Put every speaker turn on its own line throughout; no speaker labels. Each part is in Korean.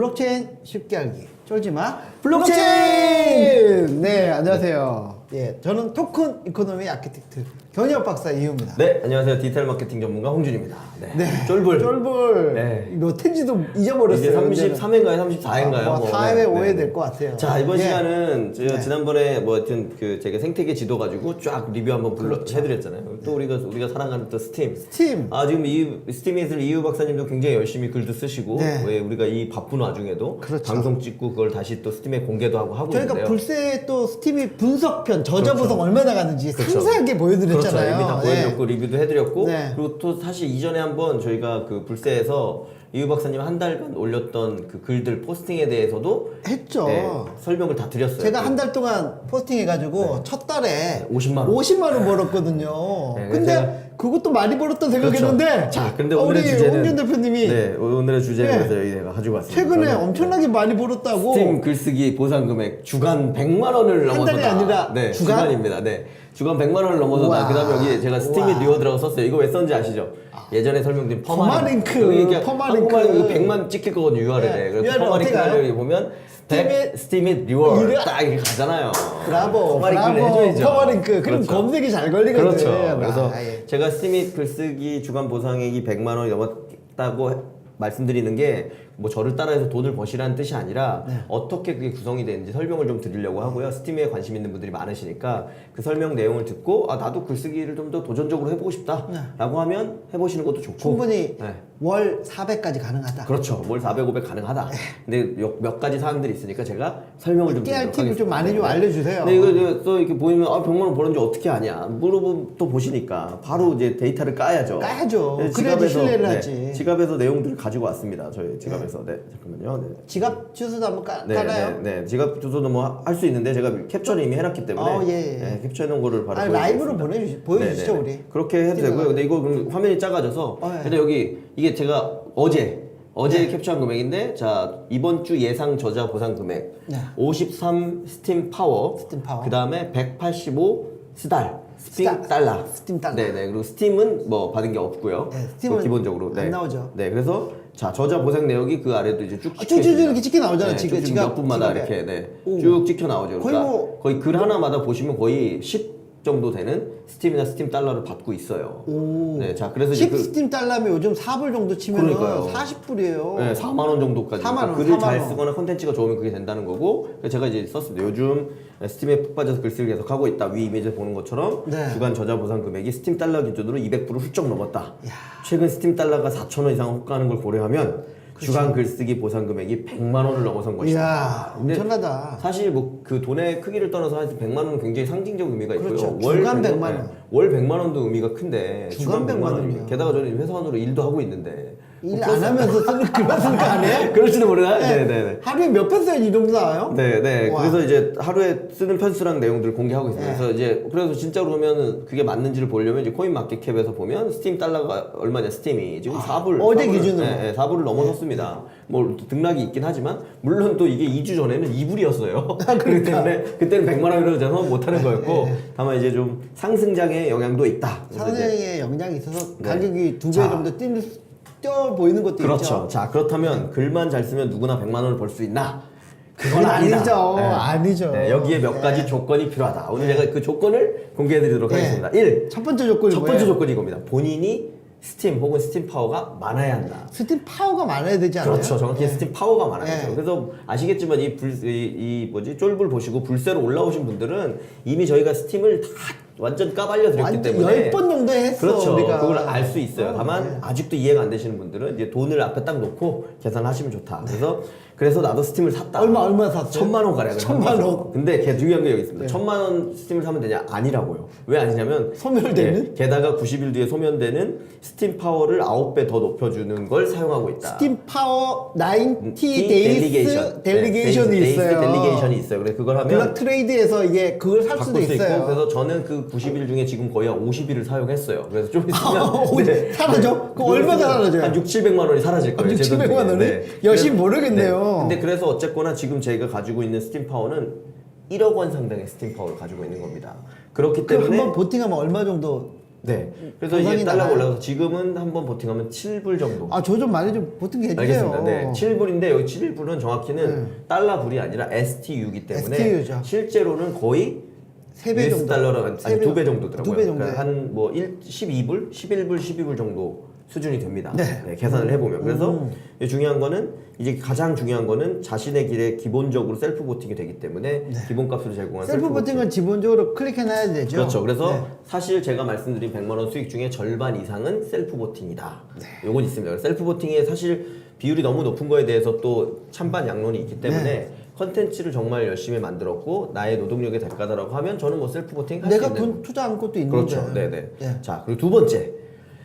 블록체인 쉽게 알기 쫄지 마
블록체인! 네, 안녕하세요.
예 저는 토큰 이코노미 아키텍트 경영 박사 이유입니다
네, 안녕하세요. 디지털 마케팅 전문가 홍준입니다. 네.
네
쫄불.
쫄불
네.
몇 회인지도 잊어버렸어요
이제 33회인가요? 34회인가요?
아, 뭐 4회 5회 될것 같아요
자, 이번
예.
시간은
네.
지난번에 뭐 하여튼 그 제가 생태계 지도 가지고 쫙 리뷰 한번 불러
그렇죠.
해드렸잖아요. 또 우리가 우리가 사랑하는 또 스팀.
스팀
아 지금 이 스팀에 있을 이유 박사님도 굉장히 열심히 글도 쓰시고
네.
왜 우리가 이 바쁜 와중에도
그렇죠.
방송 찍고 그걸 다시 또 스팀에 공개도 하고 하고
저희가
있는데요.
불새 또 스팀이 분석편 저저 분석 얼마나 가는지
그렇죠.
상세하게 보여드렸잖아요
그렇죠. 이미 다
네.
보여드렸고 리뷰도 해드렸고
네.
그리고 또 사실 이전에 한번 저희가 그 불새에서 이유 박사님 한 달간 올렸던 그 글들 포스팅에 대해서도
했죠
네, 설명을 다 드렸어요.
제가 한 달 동안 포스팅해가지고 첫 달에
50만 원.
50만 원 벌었거든요.
네,
근데
제가-
그것도 많이 벌었다 생각했는데
그렇죠. 자, 근데
어,
오늘의
우리
주제는
홍준 대표님이
네, 오늘의 주제는
네.
내가 가지고 왔습니다.
최근에 엄청나게 많이 벌었다고
스팀 글쓰기 보상 금액 주간 100만 원을
한
넘어서다.
달이 아니라
네,
주간?
주간입니다. 네. 주간 100만 원을 넘어서다.
우와.
그다음에 여기 제가 스팀이
우와.
리워드라고 썼어요. 이거 왜 썼는지 아시죠? 예전에 설명드린 퍼마링크.
퍼마링크, 퍼마링크.
한국말로 이거 100만 찍힐 거거든요, URL에.
네,
그래서
URL 어떻게 가요?
퍼마링크를 보면
스팀이
리워드
이래-
딱 이렇게 가잖아요.
브라보
퍼마링크를
브라보
해줘야죠.
퍼마링크 그럼
그렇죠.
검색이 잘 걸리거든요.
그렇죠. 그래서
아, 예.
제가 스팀이 글쓰기 주간 보상액이 100만 원이 넘었다고 말씀드리는 게 뭐 저를 따라해서 돈을 버시라는 뜻이 아니라
네.
어떻게 그게 구성이 되는지 설명을 좀 드리려고 하고요. 스팀에 관심 있는 분들이 많으시니까 그 설명 내용을 듣고 아 나도 글쓰기를 좀 더 도전적으로 해보고 싶다라고 하면 해보시는 것도 좋고
네. 충분히
네.
월 400까지 가능하다.
그렇죠. 월 400, 500 가능하다. 근데 몇, 몇 가지 사항들이 있으니까 제가 설명을 좀
깨알 팁을 좀. 많이 좀
네.
알려주세요.
네, 이거 이제 또 이렇게 보이면 아, 100만 원 벌었는지 어떻게 아냐? 물어보면 또 보시니까 바로 이제 데이터를 까야죠.
까야죠.
네,
그래야지 신뢰를
네,
하지.
지갑에서 내용들을 가지고 왔습니다. 저희 지갑에서. 네, 잠깐만요. 네.
지갑 주소도 한번 까,
네,
까나요?
네, 네. 지갑 주소도 뭐 할 수 있는데 제가 캡처를 이미 해놨기 때문에
어, 예, 예.
네, 캡처해 놓은 거를 바로
아니,
보여드리겠습니다.
라이브로 보내주시- 보여주시죠,
네, 네,
우리.
네. 그렇게 해도. 되고요. 근데 이거 그럼 화면이 작아져서
어, 예.
근데 여기 이게 제가 어제 어제 캡처한 금액인데 자 이번 주 예상 저자 보상 금액
네.
53 스팀 파워
스팀 파워.
그 다음에 185 스달 스팀
스타-
달러
스팀 달러.
네네 그리고 스팀은 뭐 받은 게 없고요
네, 스팀은
뭐 기본적으로
안 나오죠.
네 그래서 자 저자 보상 내역이 그 아래도 이제 쭉
아,
찍혀
쭉쭉쭉
있습니다.
이렇게 찍혀 나오잖아요,
네,
지금
쭉
지갑-
몇 분마다
지갑에.
이렇게 네,
오.
쭉 찍혀 나오죠.
거의
그러니까
뭐-
거의 글 하나마다 보시면 거의 10 정도 되는 스팀이나 스팀 달러를 받고 있어요.
오.
네, 자 그래서 이제
10
그
스팀 달러면 요즘 4불 정도 치면
그러니까요.
40불이에요.
네, 4만 원 정도까지
4만 원,
글을
4만
잘
원.
쓰거나 컨텐츠가 좋으면 그게 된다는 거고 그래서 제가 이제 썼습니다. 요즘 스팀에 푹 빠져서 글쓰기를 계속 하고 있다. 위 이미지 보는 것처럼
네.
주간 저자 보상 금액이 스팀 달러 기준으로 200%를 훌쩍 넘었다.
야.
최근 스팀 달러가 4천 원 이상 호가하는 걸 고려하면 주간 글쓰기 보상 금액이 100만 원을 넘어선 것이다.
이야,
근데
엄청나다.
사실 뭐 그 돈의 크기를 떠나서 사실 100만 원은 굉장히 상징적 의미가 있고요.
그렇죠.
월
주간 100만
100만
원.
월 100만 원도 의미가 큰데
주간 100만 원이요.
게다가 저는 회사원으로 일도 하고 있는데
일 안 하면서 쓰는 그런 안 해요?
그럴지도 모르나? 네, 네, 네.
하루에 몇편 써야지 이 정도 나와요?
네, 네.
와.
그래서 이제 하루에 쓰는 편수랑 내용들을 공개하고 있습니다.
네.
그래서 이제 그래서 진짜로 보면은 그게 맞는지를 보려면 이제 코인 마켓캡에서 보면 스팀 달러가 얼마냐 스팀이 지금 4불
어제 기준으로.
네, 네, 4불을 넘어섰습니다. 뭐 등락이 있긴 하지만 물론 또 이게 2주 전에는 2불이었어요. 그렇기 때문에 그때는 100만 원이라고 해서 못 하는 거였고 다만 이제 좀 상승장의 영향도 있다. 그래서 이제
상승의 영향이 있어서
네.
가격이 두 배
자.
정도 뛰는, 뛰어 보이는 것도
그렇죠.
있죠.
자 그렇다면 글만 잘 쓰면 누구나 100만 원을 벌 수 있나?
그건 아니죠.
네.
아니죠.
네, 여기에 몇
네.
가지 조건이 필요하다. 오늘 제가 그 조건을 공개해드리도록
네.
하겠습니다. 1.
첫 번째 조건이
첫 번째
뭐예요?
조건이 이겁니다. 본인이 스팀 혹은 스팀 파워가 많아야 한다.
스팀 파워가 많아야 되지 않아요?
그렇죠. 정확히
네.
스팀 파워가 많아야죠.
네.
그래서 아시겠지만 이 불, 이, 이 뭐지 쫄불 보시고 불새로 올라오신 분들은 이미 저희가 스팀을 다 완전 까발려 드렸기
완전
때문에
10번 정도 했어,
그렇죠.
우리가.
그걸 알 수 있어요.
어,
다만
네.
아직도 이해가 안 되시는 분들은 이제 돈을 앞에 딱 놓고 계산하시면 좋다. 그래서 그래서 나도 스팀을 샀다.
얼마, 얼마 샀어요?
천만 원 가량을 산
천만. 원.
근데 걔 중요한 게 여기 있습니다.
네.
천만 원 스팀을 사면 되냐? 아니라고요. 왜 아니냐면
소멸되는?
예, 게다가 90일 뒤에 소멸되는 스팀 파워를 9배 더 높여주는 걸 사용하고 있다.
스팀 파워 90
티
데이스 델리게이션이
네, 데이스
있어요.
델리게이션이 있어요. 그래서 그걸 하면
트레이드에서 이게 그걸 살 수도
바꿀 수
있어요.
있고 그래서 저는 그 90일 중에 지금 거의 한 50일을 사용했어요. 그래서 좀 있으면
오, 사라져? 그거 얼마나 사라져요?
한 6, 700만 원이 사라질 거예요.
6,
제돈
700만
중에.
원이? 여신
그래서-
모르겠네요.
네. 근데 그래서 어쨌거나 지금 저희가 가지고 있는 스팀 파워는 1억 원 상당의 스팀 파워를 가지고 있는 겁니다. 그렇기
그럼
때문에
한번 보팅하면 얼마 정도
네. 그래서 이제 달러가
나가요?
올라가서 지금은 한번 버팅하면 7불 정도.
아, 저좀 많이 좀 보통 해주세요.
알겠습니다. 네. 7불인데 여기 7불은 정확히는 달러 불이 아니라 STU이기 때문에
STU 죠.
실제로는 거의
세배
US
정도.
달러로
세 배,
한두배 정도더라고요.
두배 정도.
그러니까 한뭐 12불, 11불, 12불 정도 수준이 됩니다.
네.
네, 계산을 해보면 그래서 이제 중요한 거는 이제 가장 중요한 거는 자신의 길에 기본적으로 셀프 보팅이 되기 때문에 기본값으로 제공한
셀프
보팅.
버팅은 기본적으로 클릭해놔야 되죠.
그렇죠. 그래서
네.
사실 제가 말씀드린 100만 원 수익 중에 절반 이상은 셀프 보팅이다.
네.
요건 있습니다. 셀프 보팅의 사실 비율이 너무 높은 거에 대해서 또 찬반 양론이 있기 때문에
네.
컨텐츠를 정말 열심히 만들었고 나의 노동력의 대가다라고 하면 저는 뭐 셀프 보팅 할수
내가
있는
돈 투자한 것도 있는데.
그렇죠. 네네.
예.
자 그리고 두 번째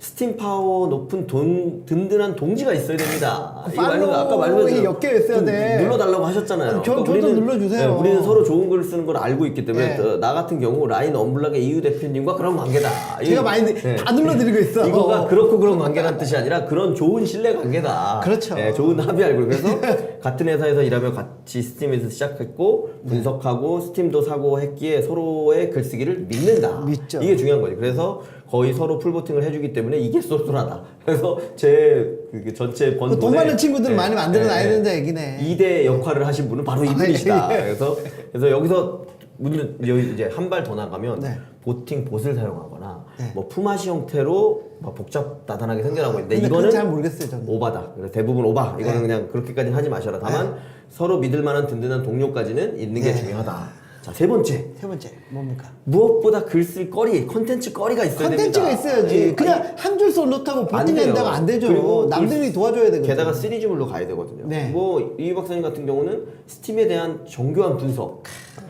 스팀 파워 높은 돈 든든한 동지가 있어야 됩니다.
그
이거 말로 아까
팔로우에
말씀드린
엮여 있어야 돼.
눌러달라고 하셨잖아요.
저- 저도 눌러주세요.
네, 우리는 서로 좋은 글을 쓰는 걸 알고 있기 때문에
네.
어, 나 같은 경우 라인 언블락의 이유 대표님과 그런 관계다.
제가
이-
많이
네.
다 눌러드리고 있어.
이거가 그렇고 그런 관계라는 뜻이 아니라 그런 좋은 신뢰 관계다.
그렇죠.
네, 좋은 합의 알고 그래서 같은 회사에서 일하며 같이 스팀에서 시작했고 분석하고 스팀도 사고 했기에 서로의 글쓰기를 믿는다.
믿죠.
이게 중요한 거지. 그래서 거의 서로 풀보팅을 해주기 때문에 이게 쏠쏠하다. 그래서 제그 전체 번
그돈
돈의-
많은 친구들
네,
많이 만들어 놔야
네,
된다 얘기네.
2대 역할을 하신 분은 바로 이분이시다.
예.
그래서 그래서 여기서 문제 여기 이제 한 발 더 나가면
네.
보팅 봇을 사용하거나
네.
뭐 품앗이 형태로 막 복잡 다단하게 생겨나고 있는데 이거는
잘 모르겠어요, 저는.
오바다. 그래서 대부분 오바. 이거는
네.
그냥 그렇게까지는 하지 마셔라. 다만 서로 믿을 만한 든든한 동료까지는 있는 게
네.
중요하다. 자 세 번째
세 번째 뭡니까?
무엇보다 글 쓸 거리, 컨텐츠 거리가 있어야
컨텐츠가
됩니다.
있어야지.
예,
그냥 한줄 써놓다고
안 돼요.
안 되죠.
그리고
남들이 도와줘야 되거든요.
게다가 시리즈물로 가야 되거든요.
네.
뭐이 박사님 같은 경우는 스팀에 대한 정교한 분석,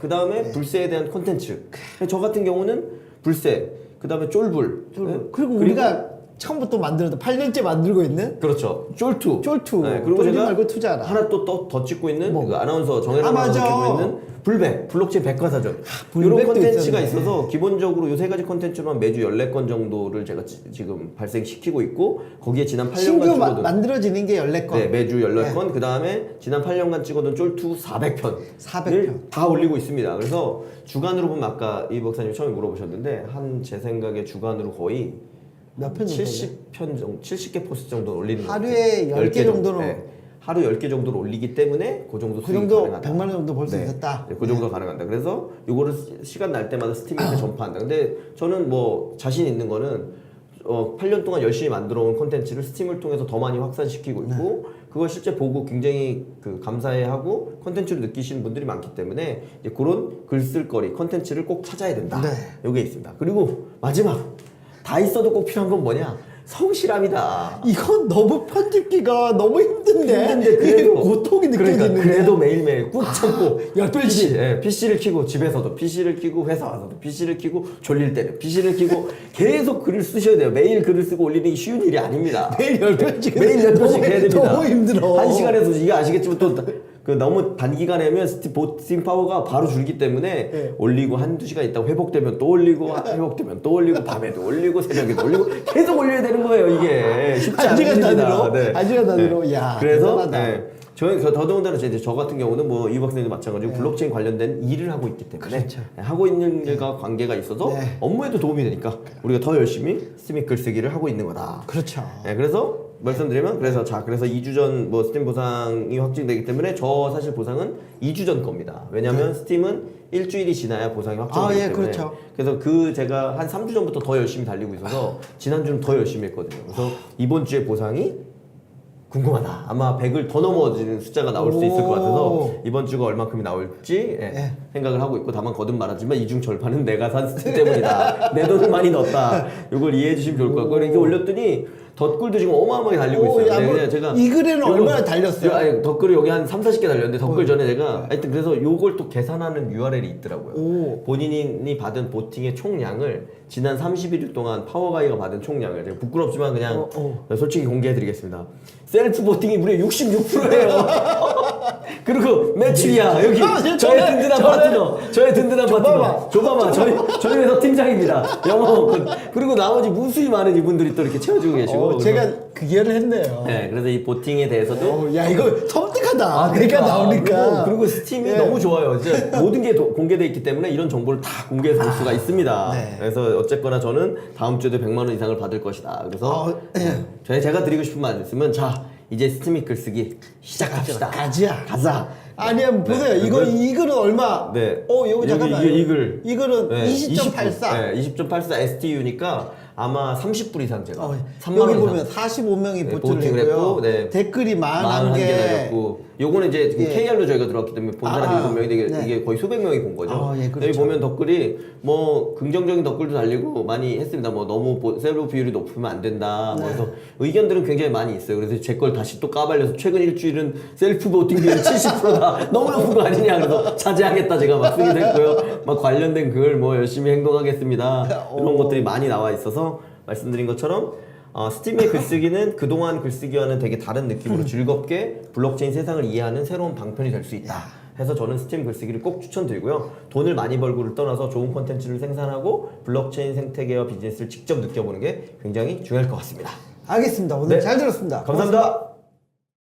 그 다음에
네.
불세에 대한 콘텐츠. 저 같은 경우는 불세, 그 다음에 쫄불,
쫄-
네?
그리고 우리가 처음부터 만들어도 8년째 만들고 있는
그렇죠. 쫄투.
쫄투.
그리고
쫄지
제가
말고 투자하라.
하나 또더 찍고 있는
뭐.
그 아나운서 정혜란
아,
아나운서
맞아.
찍고 있는 불백, 블록체인 백과사전. 이런 콘텐츠가
있었네.
있어서 기본적으로 요세 가지 콘텐츠로만 매주 14건 정도를 제가 지, 금 발생시키고 있고 거기에 지난 8년간
신규 마-
찍어둔
만들어지는 게 14건.
네, 매주 14건. 그 다음에 지난 8년간 찍어둔 쫄투 400편.
400편.
다 올리고 있습니다. 그래서 주간으로 보면 아까 이 박사님 처음에 물어보셨는데 한 제 생각에 주간으로 거의
몇 편 정도?
70편 정도, 70개 포스트 정도 올리는 것
하루에
같아요.
10개
10개
정도는-
하루 10개 정도를 올리기 때문에 그 정도
그
수익이
정도
가능하다.
100만 원 정도 벌 수
네.
있었다.
네, 그 정도 가능한다. 그래서 요거를 시- 시간 날 때마다 스팀에서 전파한다. 근데 저는 뭐 자신 있는 거는 어, 8년 동안 열심히 만들어 온 콘텐츠를 스팀을 통해서 더 많이 확산시키고 있고
네.
그걸 실제 보고 굉장히 그 감사해하고 콘텐츠를 느끼시는 분들이 많기 때문에 이제 그런 글쓸거리 콘텐츠를 꼭 찾아야 된다.
네.
요게 있습니다. 그리고 마지막 다 있어도 꼭 필요한 건 뭐냐? 성실함이다.
이건 너무 편집기가 너무 힘든데.
힘든데 그래도
고통이 느껴지는데.
그러니까 그래도 매일매일 꾹 참고
열.
PC, 예, PC를 켜고 집에서도 PC를 켜고 회사 와서도 PC를 켜고 졸릴 때는 PC를 켜고 계속 글을 쓰셔야 돼요. 매일 글을 쓰고 올리는 게 쉬운 일이 아닙니다.
매일 열 편씩.
매일 열
너무-
해야 됩니다.
너무 힘들어.
한 시간에서 이게 아시겠지만 또 그 너무 단기간에 하면 스팀 보스팅 파워가 바로 줄기 때문에
네.
올리고 한두 시간 있다가 회복되면 또 올리고 회복되면 또 올리고 밤에도 올리고 새벽에도 올리고 계속 올려야 되는 거예요 이게 쉽지
한 시간
않습니다.
단위로? 한 시간 단위로? 야,
그래서
대단하다.
네. 저희 그 더더군다나 이제 저 같은 경우는 뭐 이 박사님도 마찬가지고 블록체인 관련된 일을 하고 있기 때문에
네. 그렇죠.
네, 하고 있는 일과 관계가 있어서
네.
업무에도 도움이 되니까 우리가 더 열심히 스팀 글쓰기를 하고 있는 거다.
그렇죠.
네, 그래서 말씀드리면 그래서 자 그래서 2주 전 뭐 스팀 보상이 확정되기 때문에 저 사실 보상은 2주 전 겁니다. 왜냐하면 스팀은 일주일이 지나야 보상이 확정되기
네. 아, 예,
때문에
그렇죠.
그래서 그 제가 한 3주 전부터 더 열심히 달리고 있어서 지난주는 더 열심히 했거든요. 그래서 이번 주에 보상이 궁금하다. 아마 100을 더 넘어지는 숫자가 나올 수 있을 것 같아서
오.
이번 주가 얼마큼이 나올지 예,
예.
생각을 하고 있고 다만 거듭 말하지만 이중 절반은 내가 산 스팀 때문이다. 내 돈을 많이 넣었다. 이걸 이해해 주시면 좋을 것 같고 이렇게 올렸더니 덧글도 지금 어마어마하게 달리고
오,
있어요.
야,
네,
뭐
그냥 제가
이 글에는
요거-
얼마나 달렸어요?
요- 아니, 덧글이 여기 한 3, 40개 달렸는데 덧글
어.
전에 내가 하여튼 그래서 요걸 또 계산하는 URL이 있더라고요.
오.
본인이 받은 보팅의 총량을 지난 31일 동안 파워가이가 받은 총량을 제가 부끄럽지만 그냥
어,
솔직히 공개해드리겠습니다. 셀프 보팅이 무려 66%예요. 그리고 매출이야 여기.
아, 저-
저의 든든한 파트너. 저의 든든한. 파트너. 조바마 저희 저희 회사 팀장입니다. 영어 그리고 나머지 무수히 많은 이분들이 또 이렇게 채워주고 계시고.
어, 제가 그 기여를 했네요.
네, 그래서 이 보팅에 대해서도
어, 야 이거 섬뜩하다. 내가
그러니까.
나오니까.
그리고, 그리고 스팀이
예.
너무 좋아요. 이제 모든 게 도- 공개돼 있기 때문에 이런 정보를 다 공개해서 볼 수가 있습니다.
네.
그래서 어쨌거나 저는 다음 주에도 100만 원 이상을 받을 것이다. 그래서
어, 예.
저희 제가 드리고 싶은 말씀은 자 이제 스팀 이 글 쓰기 시작합시다.
가자.
가자.
아니야 보세요.
네,
이거
네.
이글은 얼마?
네.
어 이거
여기
잠깐만.
이게 이글.
이 글은
네,
20.84.
20, 네, 20.84 STU니까 아마 30불 이상 제가.
어,
3만
여기
원 이상.
보면 45명이
네, 보팅을
했고요.
했고, 네.
댓글이 41개.
41개 달렸고 요거는 이제 지금
예.
KR로 저희가 들어왔기 때문에 본 사람
아,
일곱 명인데 이게,
네.
이게 거의 수백 명이 본 거죠.
아, 예, 그렇죠.
여기 보면 댓글이 뭐 긍정적인 댓글도 달리고 많이 했습니다. 뭐 너무 보- 셀프 비율이 높으면 안 된다.
네.
뭐 그래서 의견들은 굉장히 많이 있어요. 그래서 제 걸 다시 또 까발려서 최근 일주일은 셀프 보팅 비율 70%다. 너무 높은 거 아니냐. 그래서 자제하겠다 제가 막 쓰기도 했고요. 막 관련된 글 뭐 열심히 행동하겠습니다. 이런
오.
것들이 많이 나와 있어서 말씀드린 것처럼 어, 스팀의 글쓰기는 그동안 글쓰기와는 되게 다른 느낌으로 즐겁게 블록체인 세상을 이해하는 새로운 방편이 될 수 있다. 해서 저는 스팀 글쓰기를 꼭 추천드리고요. 돈을 많이 벌고를 떠나서 좋은 콘텐츠를 생산하고 블록체인 생태계와 비즈니스를 직접 느껴보는 게 굉장히 중요할 것 같습니다.
알겠습니다. 오늘
네.
잘 들었습니다.
감사합니다.